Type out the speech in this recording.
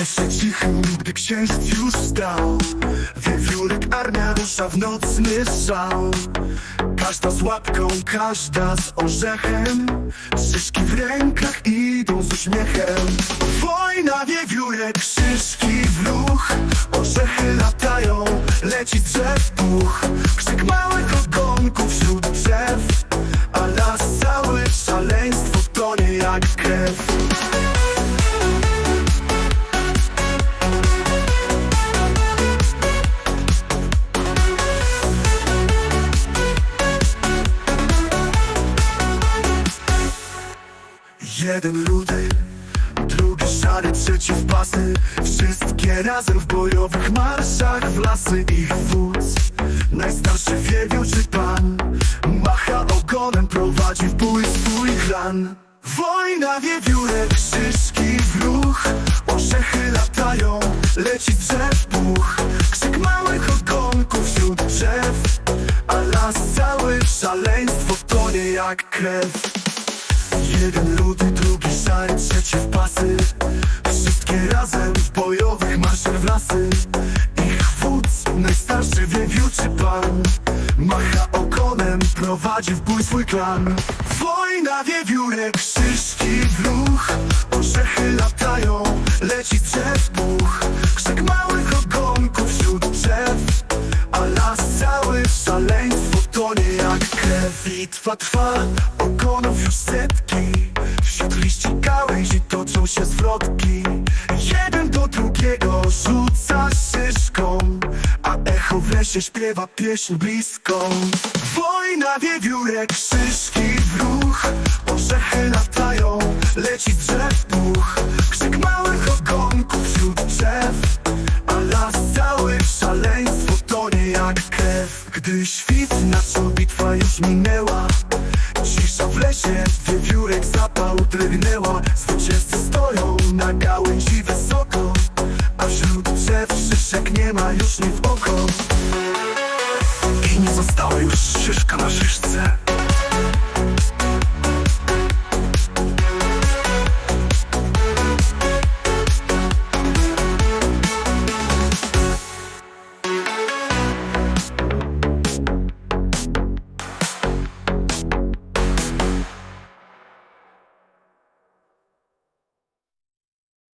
Lesie cichym, gdy księżyc już stał. Wiewiórek armia rusza w nocny szał Każda z łapką, każda z orzechem. Szyszki w rękach idą z uśmiechem. Wojna wiewiórek, szyszki w ruch. Orzechy latają, leci drzew puch. Krzyk małych ogonków wśród drzew. A las cały szaleństwo tonie jak krew Jeden rudy, drugi szary, trzeci w pasy. Wszystkie razem w bojowych marszach w lasy ich wódz. Najstarszy wiewiór czy pan Macha ogonem, prowadzi w bój swój klan. Wojna wiewiórek, szyszki w ruch Orzechy latają, leci drzew puch Krzyk małych ogonków wśród drzew A las cały szaleństwo tonie jak krew Jeden ludy, drugi szary, trzeci w pasy. Wszystkie razem w bojowych marszach w lasy. Ich wódz, najstarszy wiewiórczy pan Macha ogonem, prowadzi w bój swój klan. Wojna wiewiórek, szyszki w ruch. Orzechy latają, leci z drzew puch Krzyk małych ogonków wśród drzew. A las cały szaleństwo Bitwa trwa, ogonów już setki. Wśród liści gałęzi toczą się zwrotki. Jeden do drugiego rzuca szyszką A echo w lesie śpiewa pieśń bliską. Wojna wiewiórek, szyszki w ruch. Orzechy latają, leci drzew puch Krzyk małych ogonków wśród drzew A las cały szaleństwo tonie jak krew. Gdy świt nasza minęła. Cisza w lesie, wiewiórek zapał drgnęła Zwycięzcy stoją na gałęzi wysoko A wśród drzew szyszek nie ma już ni w oko. I nie została już szyszka na szyszce